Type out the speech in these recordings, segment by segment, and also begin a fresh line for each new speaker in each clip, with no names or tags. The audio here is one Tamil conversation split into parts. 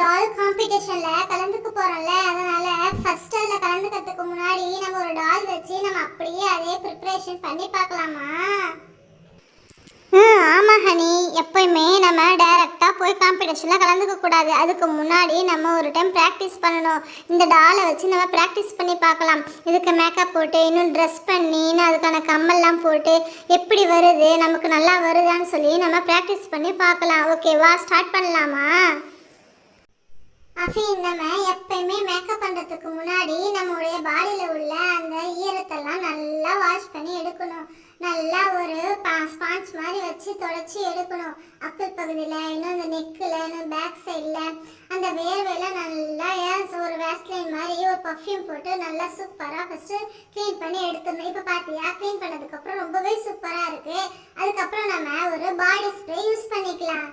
டால் காம்படிஷன்ல கலந்துக்க போறோம்ல அதனால ஃபர்ஸ்ட் அதுல கலந்துக்கிறதுக்கு முன்னாடி நம்ம ஒரு டால் வச்சு நம்ம அப்படியே அதே ப்ரிப்பரேஷன் பண்ணி பார்க்கலாமா? ம் ஆமாம் ஹனி எப்பயுமே நம்ம டைரெக்டாக போய் காம்படிஷனில் கலந்துக்க கூடாது. அதுக்கு முன்னாடி நம்ம ஒரு டைம் ப்ராக்டிஸ் பண்ணணும். இந்த டாலை வச்சு நம்ம ப்ராக்டிஸ் பண்ணி பார்க்கலாம். இதுக்கு மேக்கப் போட்டு இன்னும் ட்ரெஸ் பண்ணி இன்னும் அதுக்கான கம்மல்லாம் போட்டு எப்படி வருது நமக்கு நல்லா வருதான்னு சொல்லி நம்ம ப்ராக்டிஸ் பண்ணி பார்க்கலாம். ஓகேவா ஸ்டார்ட் பண்ணலாமா? அஃபீன் நம்ம எப்பயுமே மேக்கப் பண்ணுறதுக்கு முன்னாடி நம்மளுடைய பாடியில் உள்ள அந்த ஈரத்தெல்லாம் நல்லா வாஷ் பண்ணி எடுக்கணும். நல்லா ஒரு ஸ்பாஞ்ச் மாதிரி வச்சு தொடச்சி எடுக்கணும். அப்பல் பகுதியில் இன்னும் இந்த நெக்கில் இன்னும் பேக் சைடில் அந்த வேர்வையில் நல்லா ஏன் ஒரு வேஸ்லைன் மாதிரி ஒரு பர்ஃப்யூம் போட்டு நல்லா சூப்பராக ஃபஸ்ட்டு க்ளீன் பண்ணி எடுத்துடணும். இப்போ பார்த்தியா க்ளீன் பண்ணதுக்கப்புறம் ரொம்பவே சூப்பராக இருக்குது அதுக்கப்புறம் நம்ம ஒரு பாடி ஸ்ப்ரே யூஸ் பண்ணிக்கலாம்.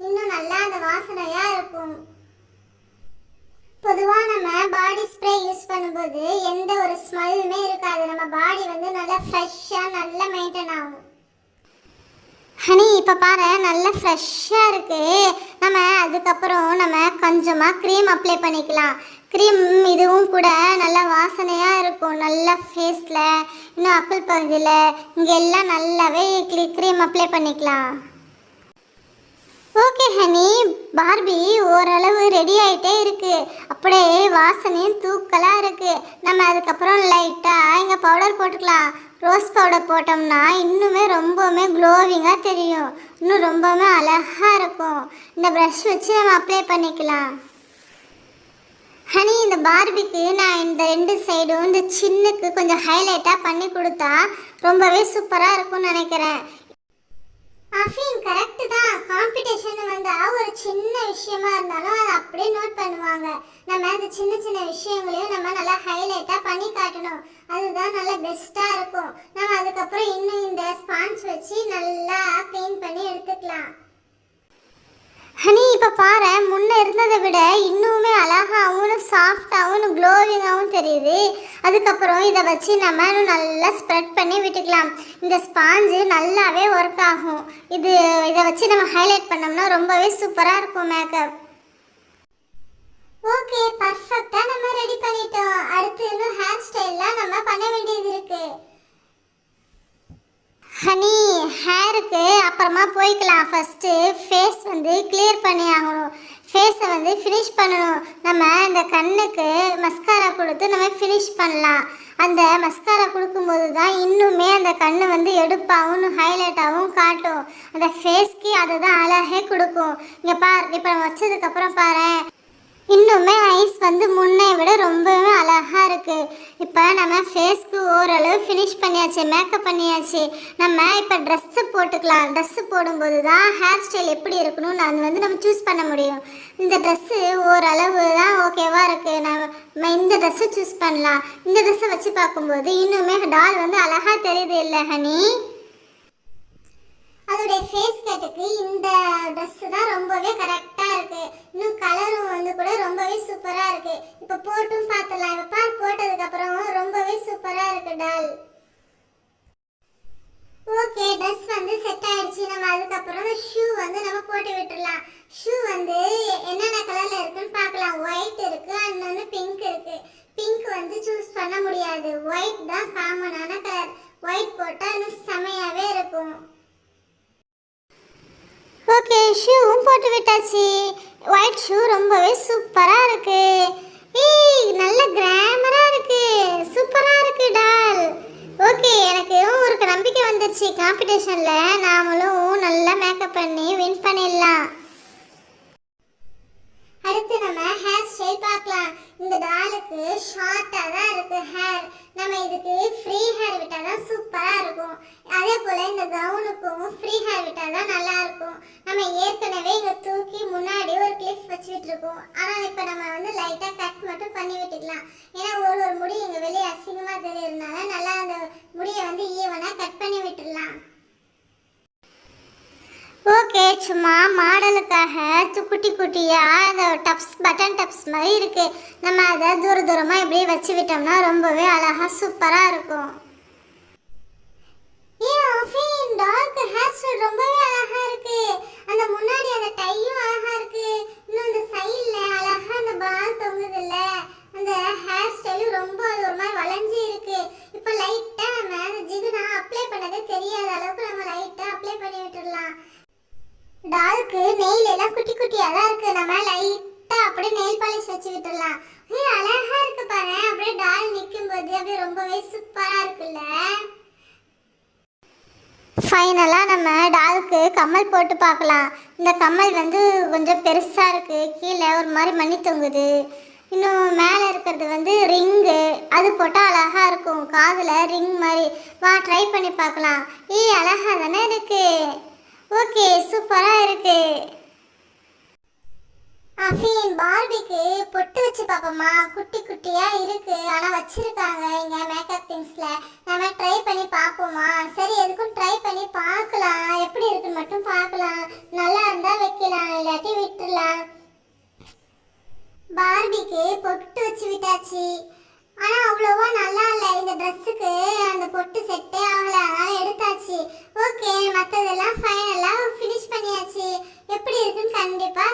இன்னும் நல்லா அந்த வாசனையாக இருக்கும். பொதுவாக நம்ம பாடி ஸ்ப்ரே யூஸ் பண்ணும்போது எந்த ஒரு ஸ்மெல்லுமே இருக்காது. நம்ம பாடி வந்து நல்லா ஃப்ரெஷ்ஷாக நல்லா மெயின்டைன் ஆகும். ஹனி இப்போ பாரு நல்லா ஃப்ரெஷ்ஷாக இருக்குது நம்ம அதுக்கப்புறம் நம்ம கொஞ்சமாக க்ரீம் அப்ளை பண்ணிக்கலாம். க்ரீம் இதுவும் கூட நல்லா வாசனையாக இருக்கும். நல்லா ஃபேஸில் இன்னும் அப்பிள் பகுதியில் இங்கே எல்லாம் நல்லாவே க்ரீம் அப்ளை பண்ணிக்கலாம். Okay honey. பார்பி ஓரளவு ரெடி ஆகிட்டே இருக்கு. அப்படியே வாசனையும் தூக்கலாக இருக்கு. நம்ம அதுக்கப்புறம் லைட்டாக இங்கே பவுடர் போட்டுக்கலாம். ரோஸ் பவுடர் போட்டோம்னா இன்னுமே ரொம்பவுமே க்ளோவிங்காக தெரியும். இன்னும் ரொம்பவுமே அழகாக இருக்கும். இந்த ப்ரஷ் வச்சு நம்ம அப்ளை பண்ணிக்கலாம். ஹனி இந்த பார்பிக்கு நான் இந்த ரெண்டு சைடும் இந்த சின்னுக்கு கொஞ்சம் ஹைலைட்டாக பண்ணி கொடுத்தா ரொம்பவே சூப்பராக இருக்கும்னு நினைக்கிறேன். அஃபீன் கரெக்டு தான். சின்ன விஷயமா இருந்தாலும் அதை அப்படியே நோட் பண்ணுவாங்க. நம்ம அந்த சின்ன சின்ன விஷயங்களையும் நம்ம நல்லா ஹைலைட்டா பண்ணி காட்டணும். அதுதான் நல்லா பெஸ்டா இருக்கும். நம்ம அதுக்கப்புறம் இன்னும் இந்த ஸ்பான்ஸ் வச்சு நல்லா க்ளீன் பண்ணி எடுத்துக்கலாம். ஹனி இப்போ பாரு முன்னே இருந்ததை விட இன்னுமே அழகாகவும் சாஃப்டாகவும் க்ளோவிங்காகவும் தெரியுது. அதுக்கப்புறம் இதை வச்சு நம்ம இன்னும் நல்லா ஸ்ப்ரெட் பண்ணி விட்டுக்கலாம். இந்த ஸ்பாஞ்சு நல்லாவே ஒர்க் ஆகும். இது இதை வச்சு நம்ம ஹைலைட் பண்ணோம்னா ரொம்பவே சூப்பராக இருக்கும் மேக்கப் ஓகே பர்ஃபெக்டாக நம்ம ரெடி பண்ணிட்டோம். அடுத்து இன்னும் ஹேர் ஸ்டைல்லாம் நம்ம பண்ண வேண்டியது இருக்குது ஹனி ஹேருக்கு அப்புறமா போய்க்கலாம். ஃபஸ்ட்டு ஃபேஸ் வந்து கிளியர் பண்ணி ஆகணும். ஃபேஸை வந்து ஃபினிஷ் பண்ணணும். நம்ம இந்த கண்ணுக்கு மஸ்காரா கொடுத்து நம்ம ஃபினிஷ் பண்ணலாம். அந்த மஸ்காரா கொடுக்கும்போது தான் இன்னுமே அந்த கண் வந்து எடுப்பாகவும் ஹைலைட்டாகவும் காட்டும். அந்த ஃபேஸ்க்கு அதுதான் அழகே கொடுக்கும். இங்கே பார் இப்போ நம்ம வச்சதுக்கப்புறம் பாரு இன்னுமே ஐஸ் வந்து முன்னே விட ரொம்பவே அழகாக இருக்குது இப்போ நம்ம ஃபேஸ்க்கு ஓரளவு ஃபினிஷ் பண்ணியாச்சு மேக்கப் பண்ணியாச்சு. நம்ம இப்போ ட்ரெஸ்ஸு போட்டுக்கலாம். ட்ரெஸ்ஸு போடும்போது தான் ஹேர் ஸ்டைல் எப்படி இருக்கணும்னு அது வந்து நம்ம சூஸ் பண்ண முடியும். இந்த ட்ரெஸ்ஸு ஓரளவு தான் ஓகேவாக இருக்குது நம்ம இந்த ட்ரெஸ்ஸை சூஸ் பண்ணலாம். இந்த ட்ரெஸ்ஸை வச்சு பார்க்கும்போது இன்னுமே டால் வந்து அழகாக தெரியுது இல்லை ஹனி அதோடைய ஃபேஸ் கட்டுக்கு இந்த ட்ரெஸ் தான் ரொம்பவே கரெக்டாக இருக்கு. இன்னும் கலரும் வந்து கூட ரொம்பவே சூப்பராக இருக்கு. இப்போ போட்டும் பார்த்துடலாம் இப்போ பார் போட்டதுக்கு ரொம்பவே சூப்பராக இருக்கு டால் ஓகே ட்ரெஸ் வந்து செட் ஆயிடுச்சு. நம்ம அதுக்கப்புறம் ஷூ வந்து நம்ம போட்டு விட்டுடலாம். ஷூ வந்து என்னென்ன கலரில் இருக்குன்னு பார்க்கலாம் ஒயிட் இருக்கு இன்னொன்று பிங்க் இருக்கு பிங்க் வந்து சூஸ் பண்ண முடியாது ஒயிட் தான் காமனான கலர் ஒயிட் போட்டால் இன்னும் செமையாவே இருக்கும் ஓகே ஷூவும் போட்டு விட்டாச்சு. ஒயிட் ஷூ ரொம்பவே சூப்பராக இருக்கு. ஏய் நல்ல கிராமராக இருக்கு. சூப்பராக இருக்கு டால். ஓகே எனக்கு ஒரு நம்பிக்கை வந்துருச்சு காம்படிஷனில் நாமளும் நல்லா மேக்கப் பண்ணி வின் பண்ணிடலாம். அடுத்து நம்ம ஹேர் ஸ்டைல் பார்க்கலாம். இந்த டாலுக்கு ஷார்ட்டாக தான் இருக்குது ஹேர் நம்ம இதுக்கு ஃப்ரீ ஹேர் விட்டால் தான் சூப்பராக இருக்கும். அதே போல் இந்த கவுனுக்கும் ஃப்ரீ ஹேர் விட்டால் தான் நல்லா இருக்கும். நம்ம ஏற்கனவே இங்கே தூக்கி முன்னாடி ஒரு கிளிப் வச்சு விட்டுருக்கோம் ஆனால் இப்போ நம்ம வந்து லைட்டாக கட் மட்டும் பண்ணி விட்டுக்கலாம். ஏன்னா ஒரு ஒரு முடி இங்கே வெளியே அசிங்கமாக தெரியறதுனால நல்லா அந்த முடியை வந்து ஈவனாக கட் பண்ணி விட்டுடலாம். ஓகே சும்மா மாடலுக்காக குட்டி குட்டியாக அந்த டப்ஸ் பட்டன் டப்ஸ் மாதிரி இருக்குது நம்ம அதை தூர தூரமாக இப்படியே வச்சு விட்டோம்னா ரொம்பவே அழகாக சூப்பராக இருக்கும். டார்க் ஹேர் ஸ்டைல் ரொம்பவே அழகா இருக்கு. அந்த முன்னாடி அந்த டையும் அழகா இருக்கு. இன்னும் அந்த சைடில் அழகா அந்த பால் தொங்குது அந்த ஹேர் ஸ்டைலும் ரொம்ப அது ஒரு இருக்கு. இப்போ லைட்டாக நம்ம ஜிகுனா அப்ளை பண்ணதே தெரியாத அளவுக்கு நம்ம லைட்டாக அப்ளை பண்ணி விட்டுடலாம். டாலுக்கு நெயில் எல்லாம் குட்டி குட்டியா தான் இருக்கு. நம்ம லைட்டா அப்படியே நெயில் பாலிஷ் வச்சு விட்டுடலாம் ஏய் அழகா இருக்கு பாரு. அப்படியே டால் நிற்கும் போது அப்படியே ரொம்பவே சூப்பரா இருக்குல்ல. ஃபைனலாக நம்ம டாலுக்கு கம்மல் போட்டு பார்க்கலாம். இந்த கம்மல் வந்து கொஞ்சம் பெருசாக இருக்குது கீழே ஒரு மாதிரி மணி தொங்குது. இன்னும் மேலே இருக்கிறது வந்து ரிங்கு. அது போட்டால் அழகாக இருக்கும். காதில் ரிங் மாதிரி. வா ட்ரை பண்ணி பார்க்கலாம். ஏய் அழகாக தானே இருக்குது ஓகே சூப்பராக இருக்கு. அஃபீன் பார்பிக்கு பொட்டு வச்சு பார்ப்போமா குட்டி குட்டியாக இருக்கு. ஆனால் வச்சிருக்காங்க இங்கே மேக்கப் திங்ஸில் நம்ம ட்ரை பண்ணி பார்ப்போமா சரி எதுக்கும் ட்ரை பண்ணி பார்க்கலாம் எப்படி இருக்குன்னு மட்டும் பார்க்கலாம் நல்லா இருந்தால் வைக்கலாம் இல்லாட்டி விட்டுடலாம் பார்பிக்கு பொட்டு வச்சு விட்டாச்சு. ஆனால் அவ்வளோவா நல்லா இல்லை. இந்த ட்ரெஸ்ஸுக்கு அந்த பொட்டு செட்டே ஆகலை. அதனால் எடுத்தாச்சு. ஓகே மற்றதெல்லாம் ஃபைனல் எப்படி இருக்குன்னு கண்டிப்பா